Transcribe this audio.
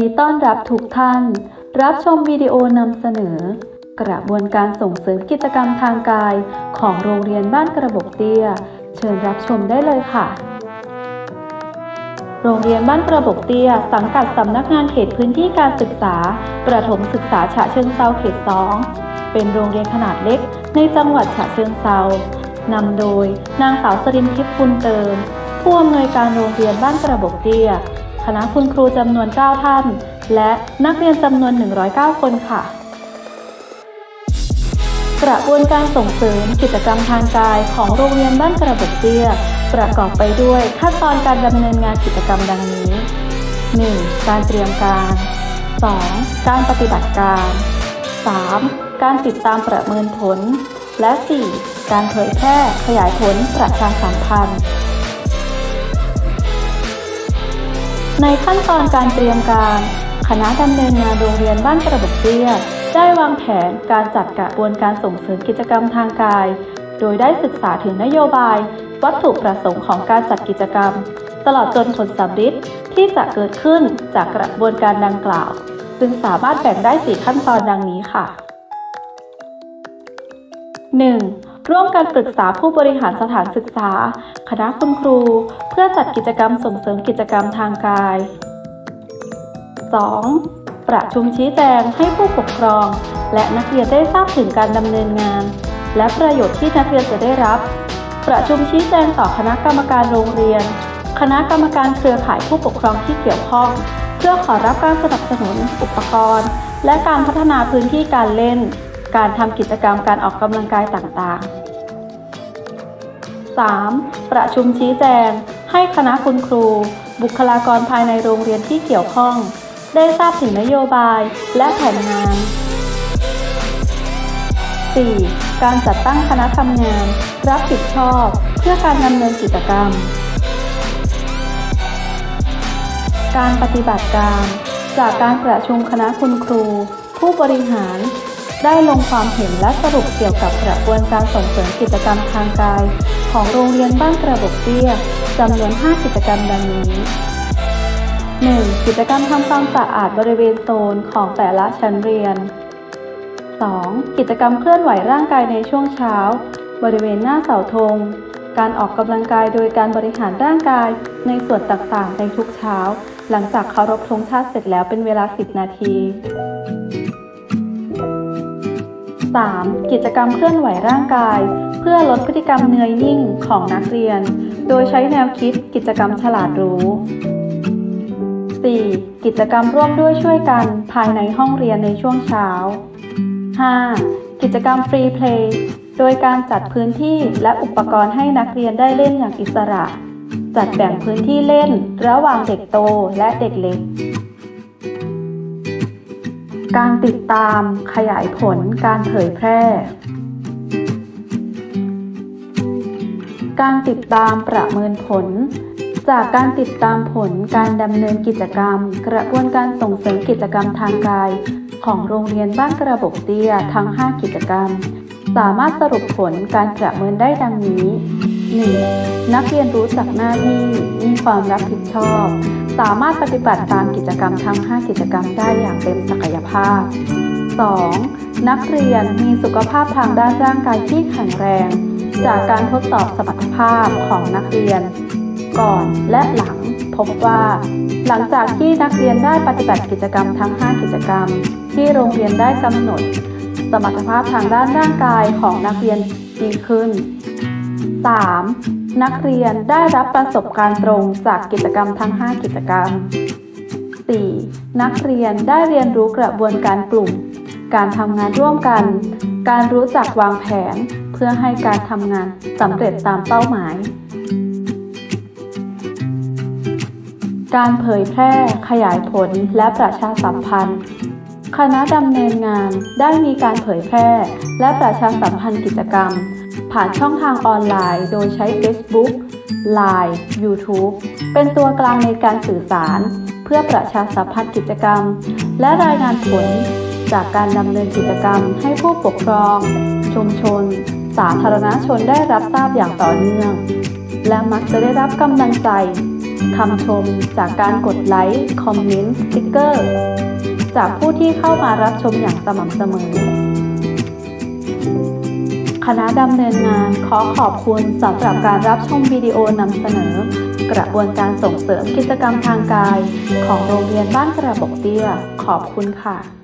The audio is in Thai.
ดีต้อนรับทุกท่าน รับชมวิดีโอนำเสนอ กระบวนการส่งเสริมกิจกรรมทางกาย ของโรงเรียนบ้านกระบอกเตี้ย เชิญรับชมได้เลยค่ะ โรงเรียนบ้านกระบอกเตี้ย สังกัดสำนักงานเขตพื้นที่การศึกษา ประถมศึกษาฉะเชิงเซาเขต2เป็นโรงเรียนขนาดเล็ก ในจังหวัดฉะเชิงเซานำโดยนางสาวสรินทิพย์บุญเติมผู้อำนวยการโรงเรียนบ้านกระบอกเตี้ย ณะคุณครูจำนวน 9 ท่าน และนักเรียนจำนวน 109 คนค่ะ กระบวนการส่งเสริมกิจกรรมทางกายของโรงเรียนบ้านกระบอกเตี้ยประกอบไปด้วยขั้นตอนการดำเนินงานกิจกรรมดังนี้ 1. การเตรียมการ 2. การปฏิบัติการ 3. การติดตามประเมินผล และ 4. การเผยแพร่ขยายผลประชาสัมพันธ์ ในขั้นตอนการเตรียมการ คณะดำเนินงานโรงเรียนบ้านกระบอกเตี้ยได้วางแผนการจัดกระบวนการส่งเสริมกิจกรรมทางกาย โดยได้ศึกษาถึงนโยบาย วัตถุประสงค์ของการจัดกิจกรรม ตลอดจนผลสำฤทธิ์ที่จะเกิดขึ้นจากกระบวนการดังกล่าว ซึ่งสามารถแบ่งได้ 4 ขั้นตอนดังนี้ค่ะ 1. ร่วมกันปรึกษาผู้บริหารสถานศึกษา คณะคุณครู เพื่อจัดกิจกรรมส่งเสริมกิจกรรมทางกาย 2. ประชุมชี้แจงให้ผู้ปกครอง และนักเรียนได้ทราบถึงการดำเนินงาน และประโยชน์ที่นักเรียนจะได้รับ ประชุมชี้แจงต่อคณะกรรมการโรงเรียน คณะกรรมการเครือข่ายผู้ปกครองที่เกี่ยวข้อง เพื่อขอรับการสนับสนุน อุปกรณ์ และการพัฒนาพื้นที่การเล่น การทำกิจกรรมการออกกำลังกายต่างๆ 3. ประชุมชี้แจง ให้คณะคุณครู บุคลากรภายในโรงเรียนที่เกี่ยวข้อง ได้ทราบถึงนโยบายและแผนงาน 4. การจัดตั้งคณะทำงาน รับผิดชอบ เพื่อการดำเนินกิจกรรม การปฏิบัติการ จากการประชุมคณะคุณครู ผู้บริหาร ได้ลงความเห็นและสรุปเกี่ยวกับกระบวนการส่งเสริมกิจกรรมทางกาย ของโรงเรียนบ้านกระบอกเตี้ยจำนวน 5 กิจกรรมดังนี้ 1. กิจกรรมทำความสะอาดบริเวณโซนของแต่ละชั้นเรียน 2. กิจกรรมเคลื่อนไหวร่างกายในช่วงเช้า บริเวณหน้าเสาธง การออกกำลังกายโดยการบริหารร่างกายในส่วนต่างๆ ในทุกเช้า หลังจากเคารพธงชาติเสร็จแล้วเป็นเวลา 10 นาที 3. กิจกรรมเคลื่อนไหวร่างกาย เพื่อลดพฤติกรรมเนือยนิ่งของนักเรียน โดยใช้แนวคิดกิจกรรมฉลาดรู้ 4. กิจกรรมร่วมด้วยช่วยกันภายในห้องเรียนในช่วงเช้า 5. กิจกรรมฟรีเพลย์โดยการจัดพื้นที่และอุปกรณ์ให้นักเรียนได้เล่นอย่างอิสระ จัดแบ่งพื้นที่เล่นระหว่างเด็กโตและเด็กเล็ก การติดตามขยายผลการเผยแพร่ การติดตามประเมินผล จากการติดตามผลการดำเนินกิจกรรม กระบวนการส่งเสริมกิจกรรมทางกาย ของโรงเรียนบ้านกระบกเตี้ยทั้ง 5 กิจกรรม สามารถสรุปผลการประเมินได้ดังนี้ 1. นักเรียนรู้จักหน้าที่มีความรับผิดชอบ สามารถปฏิบัติตามกิจกรรมทั้ง 5 กิจกรรมได้อย่างเต็มศักยภาพ 2. นักเรียนมีสุขภาพทางด้านร่างกายที่แข็งแรง จากการทดสอบสมรรถภาพของนักเรียน ก่อนและหลังพบว่า หลังจากที่นักเรียนได้ปฏิบัติกิจกรรมทั้ง 5 กิจกรรม ที่โรงเรียนได้กำหนด สมรรถภาพทางด้านร่างกายของนักเรียนดีขึ้น 3. นักเรียนได้รับประสบการณ์ตรงจากกิจกรรมทั้ง 5 กิจกรรม 4. นักเรียนได้เรียนรู้กระบวนการกลุ่ม การทำงานร่วมกัน การรู้จักวางแผน เพื่อให้การทำงานสำเร็จตามเป้าหมาย การเผยแพร่ ขยายผล และประชาสัมพันธ์ คณะดำเนินงานได้มีการเผยแพร่ และประชาสัมพันธ์กิจกรรม ผ่านช่องทางออนไลน์ โดยใช้ Facebook Line YouTube เป็นตัวกลางในการสื่อสาร เพื่อประชาสัมพันธ์กิจกรรม และรายงานผล จากการดำเนินกิจกรรมให้ผู้ปกครอง ชุมชน สาธารณชนได้รับทราบอย่างต่อเนื่อง และมักจะได้รับกำลังใจคำชมจากการกดไลค์ คอมเมนต์ สติ๊กเกอร์ จากผู้ที่เข้ามารับชมอย่างสม่ำเสมอ ณะดำเนินงาน ขอขอบคุณสำหรับการรับชมวิดีโอนำเสนอ กระบวนการส่งเสริมกิจกรรมทางกาย ของโรงเรียนบ้านกระบอกเตี้ย ขอบคุณค่ะ